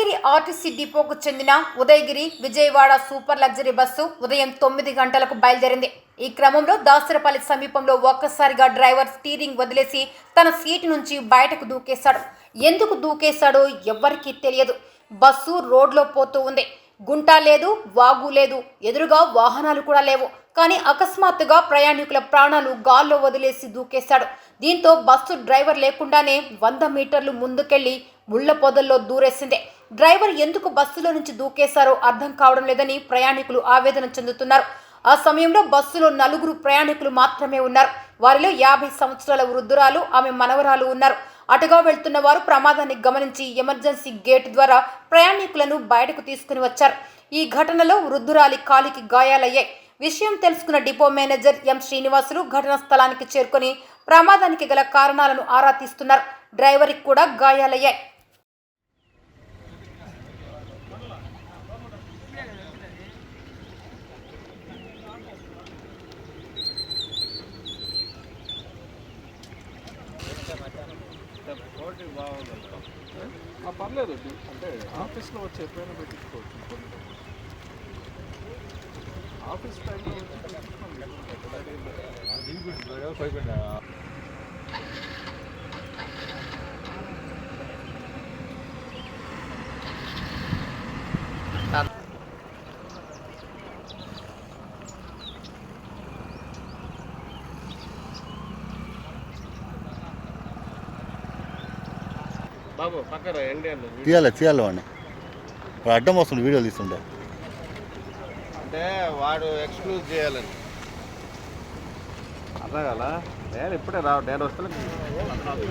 Udayagiri RTC డిపోకు చెందిన Udayagiri Vijayawada super luxury bus ఉదయం తొమ్మిది గంటలకు బయలుదేరింది. ఈ క్రమంలో దాసరపల్లి సమీపంలో ఒక్కసారిగా డ్రైవర్ స్టీరింగ్ వదిలేసి తన సీటు నుంచి బయటకు దూకేశాడు. ఎందుకు దూకేశాడో ఎవ్వరికీ తెలియదు. బస్సు రోడ్లో పోతూ ఉంది. గుంట లేదు వాగు లేదు. ఎదురుగా వాహనాలు కూడా లేవు. కానీ అకస్మాత్తుగా ప్రయాణికుల ప్రాణాలు గాల్లో వదిలేసి దూకేశాడు. దీంతో బస్సు డ్రైవర్ లేకుండానే వంద మీటర్లు ముందుకెళ్ళి ముళ్ళ పొదల్లో దూరేసిందే. డ్రైవర్ ఎందుకు బస్సులో నుంచి దూకేశారో అర్థం కావడం లేదని ప్రయాణికులు ఆవేదన చెందుతున్నారు. ఆ సమయంలో బస్సులో నలుగురు ప్రయాణికులు మాత్రమే ఉన్నారు. వారిలో యాభై సంవత్సరాల వృద్ధురాలు ఆమె మనవరాలు ఉన్నారు. అటుగా వెళ్తున్న వారు ప్రమాదాన్ని గమనించి ఎమర్జెన్సీ గేట్ ద్వారా ప్రయాణికులను బయటకు తీసుకుని వచ్చారు. ఈ ఘటనలో వృద్ధురాలి కాలికి గాయాలయ్యాయి. విషయం తెలుసుకున్న డిపో మేనేజర్ ఎం శ్రీనివాసులు ఘటనా స్థలానికి చేరుకొని ప్రమాదానికి గల కారణాలను ఆరా తీస్తున్నారు. డ్రైవర్కి కూడా గాయాలయ్యాయి. పర్లేదు అంటే ఆఫీస్లో వచ్చి ఎప్పుడైనా పెట్టించుకోవచ్చు. ఆఫీస్ టైంలో వచ్చి తీయాలి తీయాలి వాడిని. వాడు అడ్డం వస్తుంది వీడియోలు తీస్తుంటే అంటే వాడు ఎక్స్క్లూజ్ చేయాలని. అర్థం కాల? నేను ఇప్పుడే రా నేను వస్తాను డ్రైవర్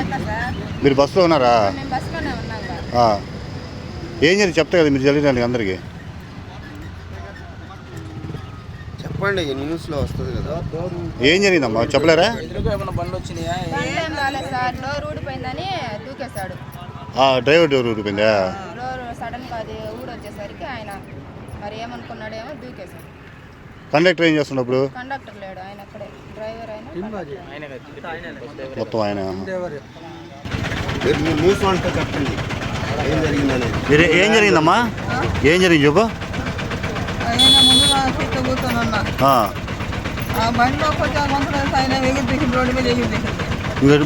ఎట్లా సార్? మీరు బస్సులో ఉన్నారా. ఏం జరిగింది? చెప్తా కదా మీరు జరిగిన అందరికీ. చెప్పండి న్యూస్లో వస్తుంది కదా? ఏం జరిగిందమ్మా? చెప్పలేరా? బండి ఏం రాలేదు సార్. డోర్ ఊడిపోయిందని దూకేశాడు. ఆ డ్రైవర్ డోర్ ఊడిపోయిందా? డోర్ సడన్గా అది ఊడొచ్చేసరికి ఆయన మరి ఏమనుకున్నాడేమో దూకేశాడు. కండక్టర్ ఏం చేస్తున్నప్పుడు కండక్టర్ లేడు ఆయన అక్కడే. డ్రైవర్ అయినా మొత్తం ఆయన మీరు చెప్పండి. ఏం జరిగిందని మీరు ఏం జరిగిందమ్మా? ఏం జరిగింది చెప్పు.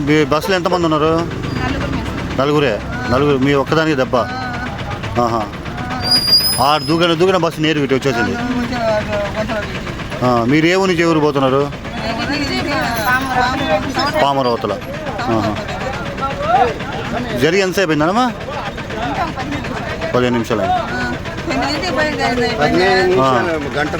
మీ బస్సులో ఎంతమంది ఉన్నారు? నలుగురే నలుగురు. మీ ఒక్కదానికి దెబ్బ? ఆహా. ఆ దూకిన దూకిన బస్సు నేరు ఇటు వచ్చేసింది. ఆ, మీరు ఏ ఊరి నుంచి ఊరు పోతున్నారు? పామరవతల ఆహా. జరిగి ఎంతసేపు అయిందమ్మా పదిహేను నిమిషాలు అయింది. ఎనిమిదింటికి బయలుదేరింది పదిహేను నిమిషాలు గంట